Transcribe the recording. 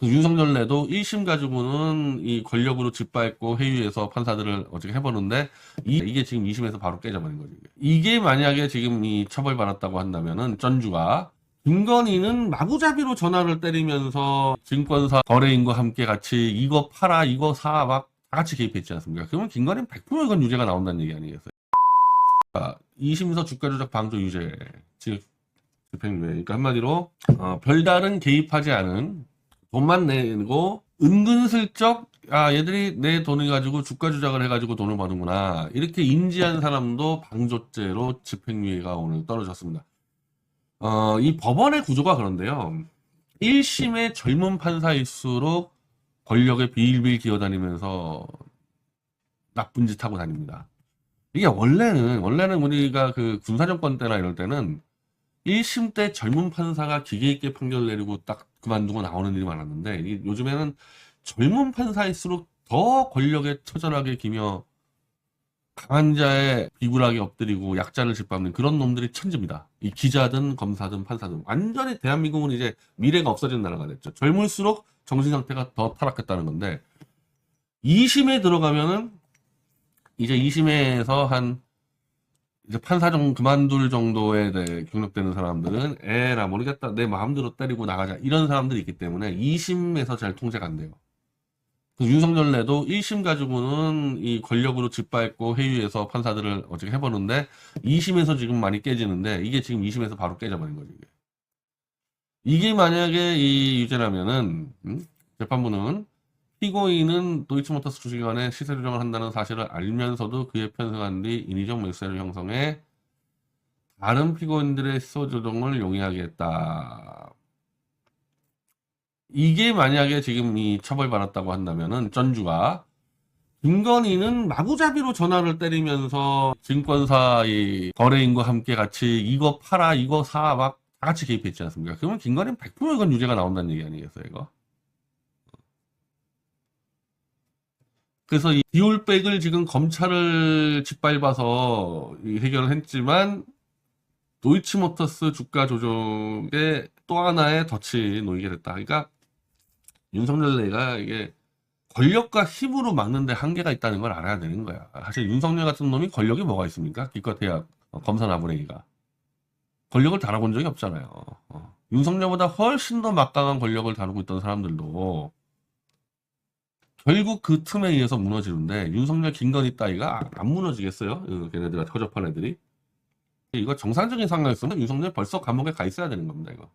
그 윤석열 내도 1심 가지고는 이 권력으로 짓밟고 회유해서 판사들을 어떻게 해보는데 이, 이게 지금 2심에서 바로 깨져버린 거죠. 이게. 만약에 지금 이 처벌받았다고 한다면은 전주가 김건희는 마구잡이로 전화를 때리면서 증권사 거래인과 함께 같이 이거 팔아 이거 사 막 다 같이 개입했지 않습니까? 그러면 김건희는 100% 이건 유죄가 나온다는 얘기 아니겠어요? 2심에서 주가 조작 방조 유죄 즉 집행유예 그러니까 한마디로 어, 별다른 개입하지 않은 돈만 내고 은근슬쩍 아 얘들이 내 돈을 가지고 주가 조작을 해가지고 돈을 버는구나 이렇게 인지한 사람도 방조죄로 집행유예가 오늘 떨어졌습니다. 어, 이 법원의 구조가 그런데요. 1심의 젊은 판사일수록 권력에 빌빌 기어다니면서 나쁜 짓 하고 다닙니다. 이게 원래는 원래는 우리가 그 군사정권 때나 이럴 때는 1심 때 젊은 판사가 기계 있게 판결 내리고 딱 그만두고 나오는 일이 많았는데 이 요즘에는 젊은 판사일수록 더 권력에 처절하게 기며 강한 자의 비굴하게 엎드리고 약자를 짓밟는 그런 놈들이 천지입니다. 이 기자든 검사든 판사든 완전히 대한민국은 이제 미래가 없어진 나라가 됐죠. 젊을수록 정신 상태가 더 타락했다는 건데 2심에 들어가면은 이제 2심에서 한 이제 판사 정 그만둘 정도에 대해 경력되는 사람들은 에라 모르겠다 내 마음대로 때리고 나가자 이런 사람들이 있기 때문에 2심에서 잘 통제가 안 돼요. 그 윤석열 내도 1심 가지고는 이 권력으로 짓밟고 회유해서 판사들을 어떻게 해보는데 2심에서 지금 많이 깨지는데 이게 지금 2심에서 바로 깨져버린 거죠. 이게, 이게 만약에 이 유죄라면은 음? 재판부는 피고인은 도이치모터스 주식회관에 시세 조정을 한다는 사실을 알면서도 그에 편승한 뒤 인위적 매수세를 형성해 다른 피고인들의 시소 조정을 용이하게 했다. 이게 만약에 지금 이 처벌받았다고 한다면은 전주가 김건희는 마구잡이로 전화를 때리면서 증권사 의 거래인과 함께 같이 이거 팔아 이거 사 막 다 같이 개입했지 않습니까? 그러면 김건희는 100% 이건 유죄가 나온다는 얘기 아니겠어요, 이거? 그래서 이 디올백을 지금 검찰을 짓밟아서 이 해결을 했지만 도이치모터스 주가 조정의 또 하나의 덫이 놓이게 됐다. 그러니까 윤석열 내가 이게 권력과 힘으로 막는데 한계가 있다는 걸 알아야 되는 거야. 사실 윤석열 같은 놈이 권력이 뭐가 있습니까? 기껏해야 어, 검사 나부랭이가. 권력을 다뤄본 적이 없잖아요. 어. 윤석열보다 훨씬 더 막강한 권력을 다루고 있던 사람들도 결국 그 틈에 의해서 무너지는데 윤석열 김건희 따위가 안 무너지겠어요? 어, 걔네들 허접한 애들이. 이거 정상적인 상황이었으면 윤석열 벌써 감옥에 가 있어야 되는 겁니다, 이거.